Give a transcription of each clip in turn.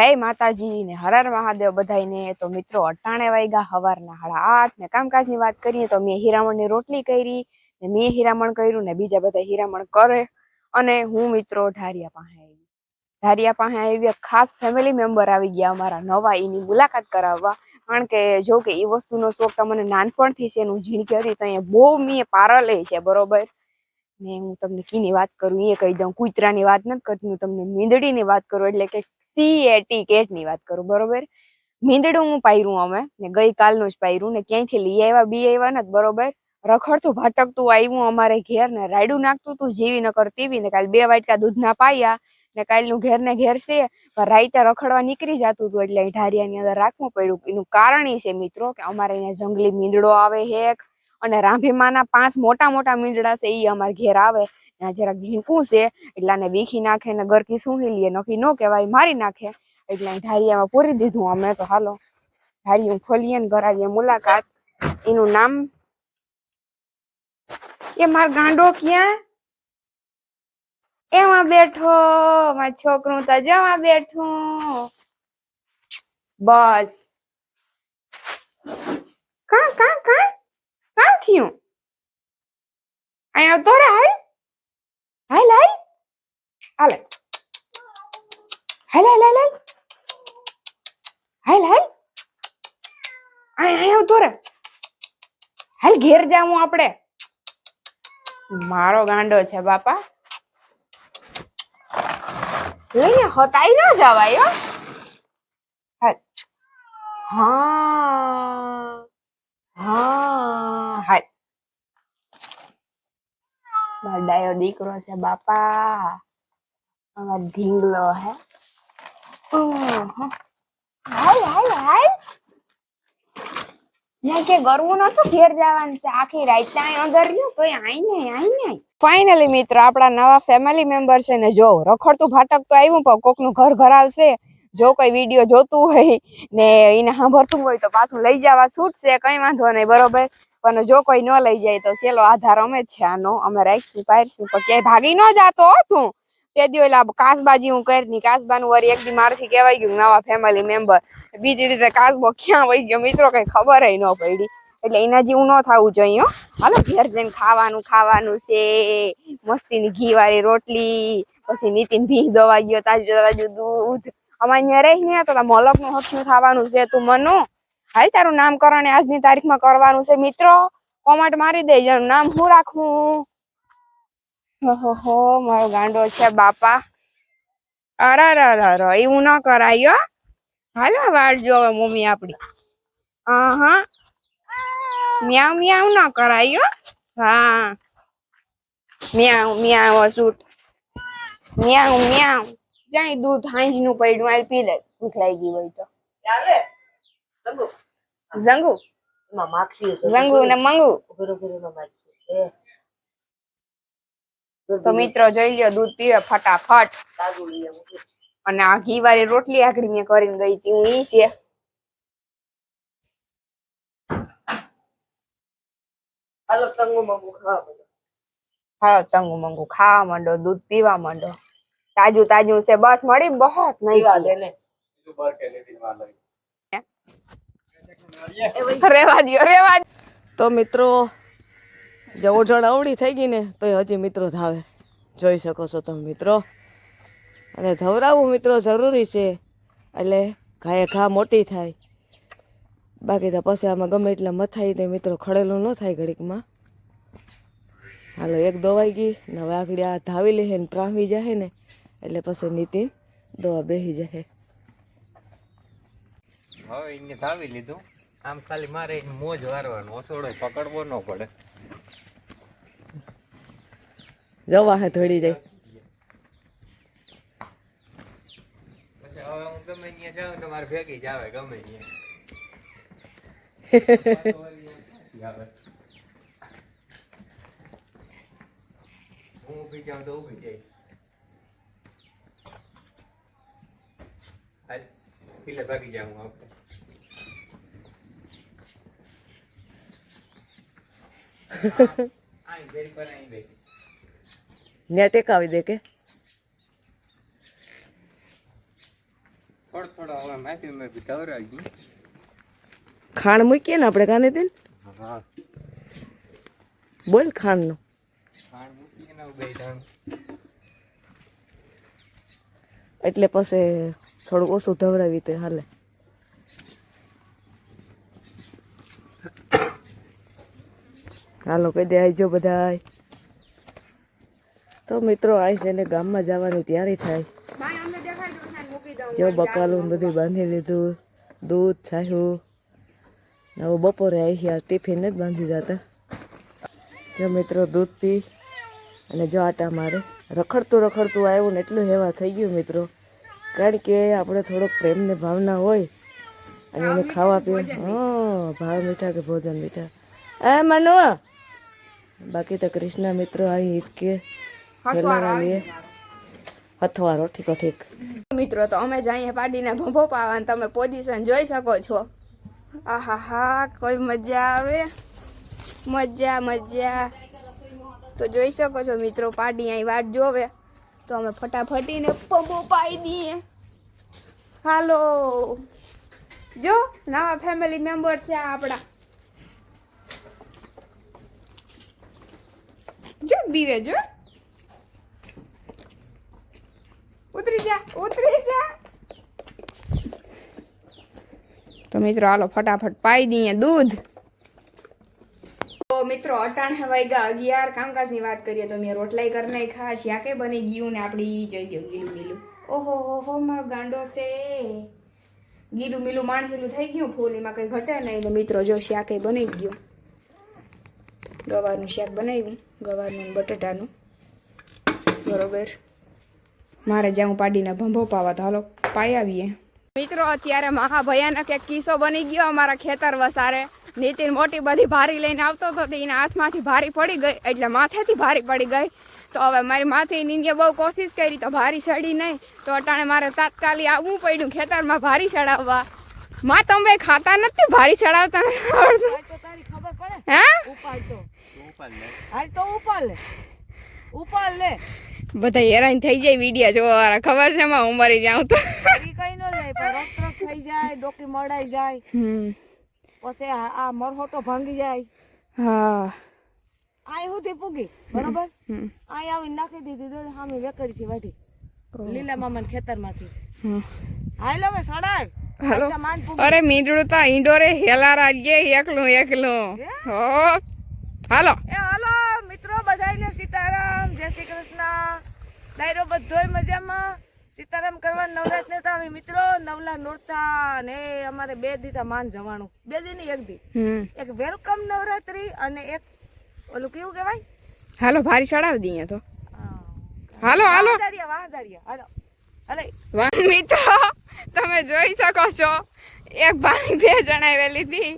જય માતાજી ને હર હર મહાદેવ બધાયને. તો મિત્રો, અટાણે વાગ્યા હવારના હાડા આઠ ને કામકાજની વાત કરીએ તો મેં હીરામણની રોટલી કરી ને મેં હીરામણ કર્યું ને બીજા બધા હીરામણ કરે અને હું મિત્રો ઢારિયા પાસે આવી. ઢારિયા પાસે આવી ખાસ ફેમિલી મેમ્બર આવી ગયા અમારા નવા, એની મુલાકાત કરાવવા. કારણ કે જો કે એ વસ્તુનો શોખ તમને નાનપણથી છે એનું ઝીણકી હતી તો અહીંયા બહુ મેં પારલે છે, બરોબર? ને હું તમને કીની વાત કરું, એ કહી દઉં, કૂતરાની વાત નથી કરતી, હું તમને મીંદડીની વાત કરું, એટલે કે સી એ ટી કેટની વાત કરું, બરોબર? મીંદડું પાયરું અમે, ને ગઈકાલનું જ પાયરું, ને ક્યાંયથી લઈ આવ્યા, બી આવ્યા ને બરોબર? રખડતું, ભટકતું આવ્યું અમારે ઘેર, ને રાયડું નાખતું તું, જીવી ન કરતી ને કાલ બે વાટકા દૂધના પાયા, ને કાલનું ઘેર ને ઘેર છે, પણ રાઈતે રખડવા નીકળી જતું હતું એટલે ઢારિયાની અંદર રાખવું પડ્યું. એનું કારણ એ છે મિત્રો, કે અમારે અહીંયા જંગલી મીંદડો આવે હેક, અને રાંભીમાના પાંચ મોટા મોટા મીંદડા છે એ અમારે ઘેર આવે ને જરાક ઝીણકું છે, એટલે આને વીખી નાખે ને ગરકી સૂંઘી લઈએ નક્કી ન કહેવાય, મારી નાખે, એટલે અહીં ઢારિયામાં પૂરી દીધું અમે તો. હાલો ઢારિયું ખોલીએ ને કરાવીએ મુલાકાત. એનું નામ? એ માર ગાંડો ક્યાં? એમાં બેઠો, માર છોકરું તો જવા બેઠું. બસ. કા કા કા? કા થયું? અહીંયા તો રે Hi, Lal. Alec. Hi, Lal, Lal, Lal. Hi, Lal. આય આય આવતો રે હાલ ઘેર જામું આપણે મારો ગાંડો છે બાપા લઈને હતાઈ ન જવાય હાલ હા હા હાલ મારો ડાયો દીકરો છે બાપા. અમારો ઢીંગલો હે. ઉહ. હાલ હાલ હાલ ને કે ગરવું નતું ઘેર જવાનું છે. આખી રાત ત્યાં અંદર રહ્યું તો આઈ ને આઈ ને ફાઇનલી મિત્ર આપણા નવા ફેમિલી મેમ્બર છે ને જો રખડતું ભાટક તો આવ્યું પણ કોકનું ઘર ઘર આવશે જો કોઈ વીડિયો જોતું હોય ને એને સાંભળતું હોય તો પાછું લઈ જવા. છૂટશે કઈ વાંધો નહીં બરોબર? પણ જો કોઈ ન લઈ જાય તો ચેલો આધાર અમે જ છે આનો. અમે રાખીશું પારશું પણ ક્યાંય ભાગી ન જાતો તું. તે દી ઓલા કાસબાજી હું કરી કાસબાનું વરી એક દી મારથી કહેવાય ગયું નવા ફેમિલી મેમ્બર બીજી રીતે કાસબો ક્યાં વહી ગયો મિત્રો કઈ ખબર ન પડી. એટલે એના જેવું ન થવું જોઈએ હાલો, ઘેર જઈને ખાવાનું ખાવાનું છે. મસ્તીની ઘી વાળી રોટલી, પછી નીતિન ભી દવા ગયો, તાજું તાજું દૂધ. અમારે અહીંયા રહી ને તો મલકનું હથિયું થવાનું છે તું મનુ. હાલ તારું નામકરણ આજની તારીખમાં કરવાનું છે. મિત્રો કોમેન્ટ મારી દેજો. નામ હું રાખું? હો મારો ગાંડો છે બાપા. અરે અરે એવું ન કરાય હાલો, વાળ જો મમ્મી આપડી હા મ્યાઉ મ્યાઉ ન કરાય, હા. મ્યાઉ મ્યાઉ સૂટ મ્યાઉ મ્યાઉ. જાય દૂધ હાંજનું પડ્યું, હાલ પી લે. ભૂખ લાગી હોય તો. ચાલે? ઝંગુ. એમાં માખી છે ઝંગુ ને મંગુ? બરોબર એમાં માખી છે. તો મિત્રો જોઈ લ્યો દૂધ પીવે ફટાફટ. અને આ ઘી વાળી રોટલી આગળ મેં કરીને ગઈ હતી હું ઈ છે. હાલો તંગુ મંગુ ખાવા હા તંગુ મંગુ ખાવા માંડો દૂધ પીવા માંડો. તાજું તાજું છે બસ મળી બસ નહીં દે રેવા રેવા તો મિત્રો જે ઓઢણ અવળી થઈ ગઈ ને તો હજી મિત્રો ધાવે. જોઈ શકો છો તમે મિત્રો. અને ધવરાવવું મિત્રો જરૂરી છે, એટલે ઘાએ ઘા મોટી થાય. બાકી તો પછી આમાં ગમે એટલા મથાઈ દે મિત્રો ખડેલું ન થાય ઘડીકમાં હાલો, એક દોવાઈ ગઈ, ને હવે આખડી આ ધાવી લે ને ત્રાવી જાય ને, એટલે પછી નીતિન દવા બેસી જાય હવે એને ધાવી લીધું. આમ ખાલી મારે મોજ વારવાનો ઓસોડો પકડવો ન પડે. જવા હે થોડી જાય. પછી હવે હું ગમે ત્યાં જાઉં તો મારે ભેગી જ આવે ગમે ત્યાં. હું ઊભી જાઉં તો ઊભી જાય. હાલ, પેલે ભાગી જાઉં આપણે. ને ટેકાવી દે કે. થોડો થોડો હવે માહિતી મેં ભીતાવરાઈ ગયું. ખાણ મૂકીએ ને આપણે કાને તેન બોલ ખાણનું ખાણ મૂકીએ ને બે ધાણ. એટલે પછી થોડું ઓછું ધવરાવી તે હાલે. હાલો કહી દે આવજો બધા તો મિત્રો આવી છે એને ગામમાં જવાની તૈયારી થાય. ને જો બકાલું બધું બાંધી લીધું દૂધ છાયું. હવે બપોરે આવી ગયા ટિફિન જ બાંધી જતા. જો મિત્રો દૂધ પી અને જો આટા મારે. રખડતું રખડતું આવ્યું ને એટલું હેવા થઈ ગયું મિત્રો. કારણ કે આપણે થોડોક પ્રેમને ભાવના હોય અને એને ખાવા પીવા. હા ભાવ મીઠા કે ભોજન મીઠા. એ મનુ! બાકી તો કૃષ્ણ મિત્રો અહીં હિસકે ખેલાવા લીએ હથવારો ઠીકો ઠીક. મિત્રો તો અમે જઈએ પાડીને ભંભો પાવા તમે પોઝિશન જોઈ શકો છો. આહા હા કોઈ મજા આવે? મજા મજા. તો જોઈ શકો છો મિત્રો પાડી અહીં વાટ જોવે. તો અમે ફટાફટીને ભંભો પાઈ દઈએ. હાલો. જો નવા ફેમિલી મેમ્બર છે આપણા. જો બીવે જો ઉતરી જા ઉતરી જા તો મિત્રો હાલો ફટાફટ પાઈ દઈએ દૂધ. મિત્રો અટાણ વાગ્યા અગિયાર કામકાજની વાત કરીએ તો મેં રોટલાઈ કરી નાખ્યા કે બની ગયું ને આપણી જોઈ ગયો ગીલું મીલું. ઓહો હો હો મારો ગાંડો છે. ગીલું મીલું માણસેલું થઈ ગયું ફૂલ એમાં કંઈ ઘટે નહીં ને મિત્રો જો શાકે બની ગયું. ગવારનું શાક બનાવ્યું. ગવારનું બટેટાનું. બરોબર. મારે જ્યાં હું પાડીને ભંભો પાવા તો હાલો પાઈ આવીએ. મિત્રો અત્યારે મહાભયાનક એક કિસ્સો બની ગયો અમારા ખેતર વસારે. નીતિન મોટી બધી ભારી લઈને આવતો હતો તો એના હાથમાંથી ભારી પડી ગઈ એટલે માથેથી ભારી પડી ગઈ. તો હવે મારી માથે નીંદે બહુ કોશિશ કરી તો ભારી ચડી નહીં. તો અટાણે મારે તાત્કાલિક આવવું પડ્યું ખેતરમાં ભારી ચડાવવા. માં તમે ખાતા નથી ભારી ચડાવતા? હે આવડતું. તો તારી ખબર પડે હે? તો તું ઉપાડ લે. હાલ તો ઉપર લે. ઉપર લે. બધા હેરાન થઈ જાય વિડિયા જોવા વાળા. ખબર છે માં હું મરી જાઉં તો. ઈ કઈ ન જાય પણ રક્ત રક્ત થઈ જાય ડોકી મડાઈ જાય. હમ. પછી આ આ મરહોટો ભાંગી જાય. હા. આય સુધી પૂગી બરોબર? હમ. આય આવીને નાખી દીધી દોડ સામે વેકરી થી વાઢી. લીલા મામા ખેતરમાંથી હમ. હાલ હવે સડાય. અરે મીંદડું તો ઈંડોરે હેલારા જે એકલું એકલું. હો? હાલો. એ હાલો મિત્રો બધાને સીતારામ. જય શ્રી કૃષ્ણ. ડાયરો બધોય મજામાં? સીતારામ કરવા નવરાત ને તો અમે મિત્રો નવલા નોરતા ને અમારે બે દીતા માન જવાનું. બે દી ની એક દી. એક વેલકમ નવરાત્રી અને એક ઓલું કેવું કહેવાય? હાલો ભારી ચડાવી દઈએ તો. હાલો હાલો. વાહદારિયા વાહદારિયા હાલો. વાહ મિત્રો તમે જોઈ શકો છો. એક ભાઈ બે જણાવેલી હતી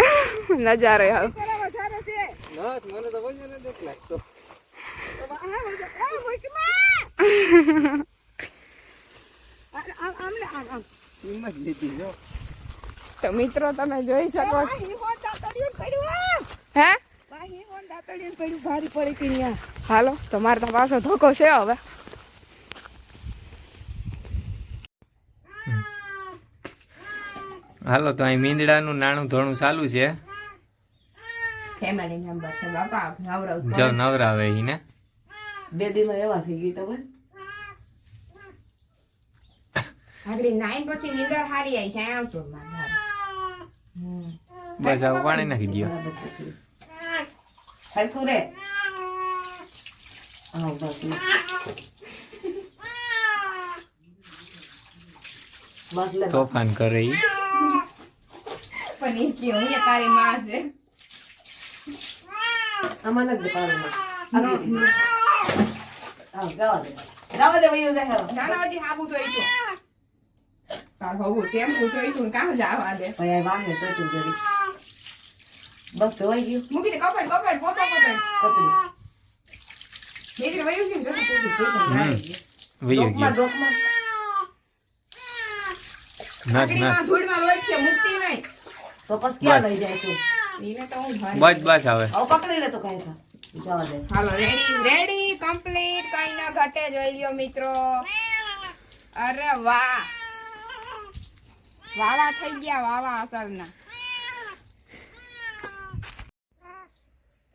નજારો મને તો મિત્રો, તમે જોઈ શકો હે? હાલો, તમારે તો પાછો ધોકો છે હવે. હાલો તો અહીં મીંદડાનું નાણું ધોણું ચાલુ છે. ફેમિલી મેમ્બર છે બાપા નવરાવ જો નવરાવે ઈ ને. બે દીમાં એવા થઈ ગઈ તમે આગળી નાઈન પછી નીંદર હારી આવી છે આવતો બસ આવું પાણી નાખી દો હરખું રે. આવ બસ તોફાન કરે ઈ. પણ એ કે હું તારી માં છે દે પાણી આવ જવા દે જવા દે હવે. નાના હજી હાબુ જોઈ છું તાર હોવું શેમ્પુ જોઈ છું કામ જવા દે ભાઈ વાહે સોટ્યું જરી બસ ધોવાઈ ગયું મૂકી દે કપડ કપડ પોતા કપડ કપડું નીકળી વયું છે ને જોતું પૂછું પૂછું વયો ગયો ડોકમાં નથ આગળીમાં ધૂળમાં લોહી છે મુકતી નહીં તો પછી ક્યાં લઈ જાય છું એને તો હું ભરી બસ બસ હવે. પકડી લે તો કઈ થા જવા દે. હાલો રેડી રેડી કમ્પ્લીટ કઈ ના ઘટે જોઈ લ્યો મિત્રો. અરે વાહ. વાવા થઈ ગયા વાવા અસલના.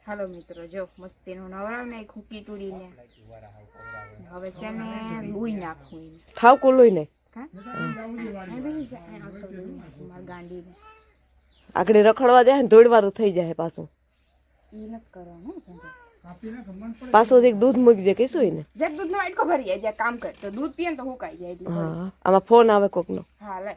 હાલો મિત્રો જો મસ્તીનું નવરાવ ને ખૂકી તૂડીને. હવે છે ને લોહી નાખવું એને. ઠાવ કા? લોહી નાખવું મારી ગાંડીને. આગળ રખડવા જાય ને ધોડવાનું થઈ જાય પાછું. પાછું એક દૂધ મૂકી જાય મૂકજે કીશું એને? જેક દૂધ નો વાટકો ભરી જાય જ્યાં કામ કરે. તો દૂધ પીએ તો હુકાઈ જાય હા આમાં ફોન આવે કોકનો. હા લે.